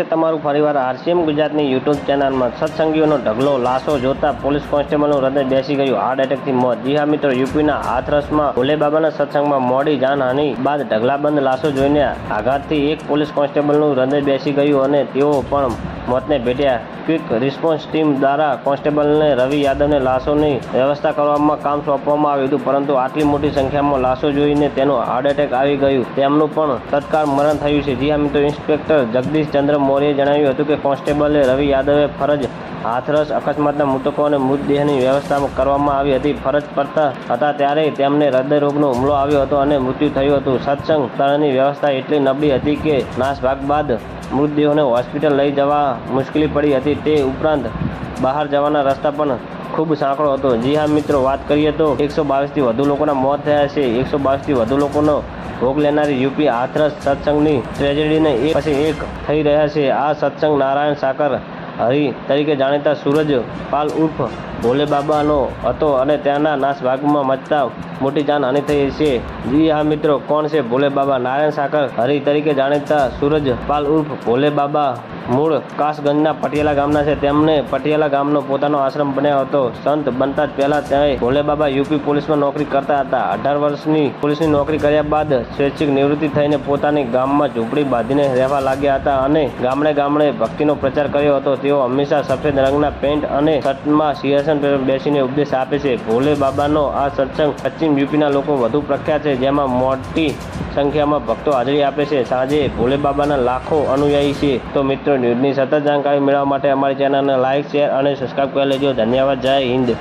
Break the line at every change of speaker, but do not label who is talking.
તમારું ફરીવાર આરસીએમ ગુજરાતની યુટ્યુબ ચેનલમાં. સત્સંગીઓનો ઢગલો, લાશો જોતા પોલીસ કોન્સ્ટેબલનું હૃદય બેસી ગયું. હાર્ટ એટેકથી મોત. જી હા મિત્રો, યુપીના હાથરસમાં ભોલે બાબાના સત્સંગમાં મોડી જાનહાની બાદ ઢગલાબંધ લાશો જોઈને આઘાતથી એક પોલીસ કોન્સ્ટેબલનું હૃદય બેસી ગયું અને તેઓ પણ મોતને ભેટ્યા. ક્વિક રિસ્પોન્સ ટીમ દ્વારા કોન્સ્ટેબલને રવિ યાદવને લાશોની વ્યવસ્થા કરવામાં કામ સોંપવામાં આવ્યું હતું, પરંતુ આટલી મોટી સંખ્યામાં લાશો જોઈને તેનું હાર્ટ એટેક આવી ગયું. તેમનું પણ તત્કાળ મરણ થયું છે. જી હા મિત્રો, ઇન્સ્પેક્ટર જગદીશ ચંદ્ર મૌર્યે જણાવ્યું હતું કે કોન્સ્ટેબલે રવિ યાદવે ફરજ હાથરસ, અકસ્માતના મૃતકો અને મૃતદેહની વ્યવસ્થા કરવામાં આવી હતી. ફરજ પડતા હતા ત્યારે તેમને હૃદયરોગનો હુમલો આવ્યો હતો અને મૃત્યુ થયું હતું. સત્સંગ સ્થળની વ્યવસ્થા એટલી નબળી હતી કે નાસભાગ બાદ મૃતદેહોને હોસ્પિટલ લઈ જવા મુશ્કેલી પડી હતી. તે ઉપરાંત બહાર જવાના રસ્તા પણ ખૂબ સાંકડો હતો. જી હા મિત્રો, વાત કરીએ તો એકસો બાવીસથી વધુ લોકોના મોત થયા છે. એકસો બાવીસથી વધુ લોકોનો ભોગ લેનારી યુપી હાથરસ સત્સંગની ટ્રેજેડીને એક પછી એક થઈ રહ્યા છે. આ સત્સંગ નારાયણ સાકર હરિ તરીકે જાણીતા સૂરજ પાલ ઉર્ફ ભોલે બાબાનો હતો અને ત્યાંના નાસભાગમાં મચતા મોટી જાનહાનિ થઈ છે. જી હા મિત્રો, કોણ છે? ભોલે બાબા નારાયણ સાકર, હરિ તરીકે જાણીતા સુરજ પાલ ઉર્ફ ભોલે બાબા. મૂળ કાસગંજના પટિયાલા ગામના છે. તેમણે પટિયાલા ગામનો પોતાનો આશ્રમ બનાવ્યો હતો. સંત બનતા જ પહેલા ત્યાં ભોલે બાબા યુપી પોલીસમાં નોકરી કરતા હતા. અઢાર વર્ષની પોલીસની નોકરી કર્યા બાદ સ્વૈચ્છિક નિવૃત્તિ થઈને પોતાની ગામમાં ઝૂંપડી બાંધીને રહેવા લાગ્યા હતા અને ગામડે ગામડે ભક્તિનો પ્રચાર કર્યો હતો. તેઓ હંમેશા સફેદ રંગના પેન્ટ અને શર્ટમાં સિંહાસન પર બેસીને ઉપદેશ આપે છે. ભોલે બાબાનો આ સત્સંગ પશ્ચિમ યુપીના લોકો વધુ પ્રખ્યાત છે, જેમાં મોટી સંખ્યામાં ભક્તો હાજરી આપે છે. સાંજે ભોલે બાબાના લાખો અનુયાયી છે. તો મિત્રો, ન્યૂઝની સતત જાણકારી મેળવવા માટે અમારી ચેનલને લાઇક શેર અને સબસ્ક્રાઈબ કરી લેજો. ધન્યવાદ. જય હિન્દ.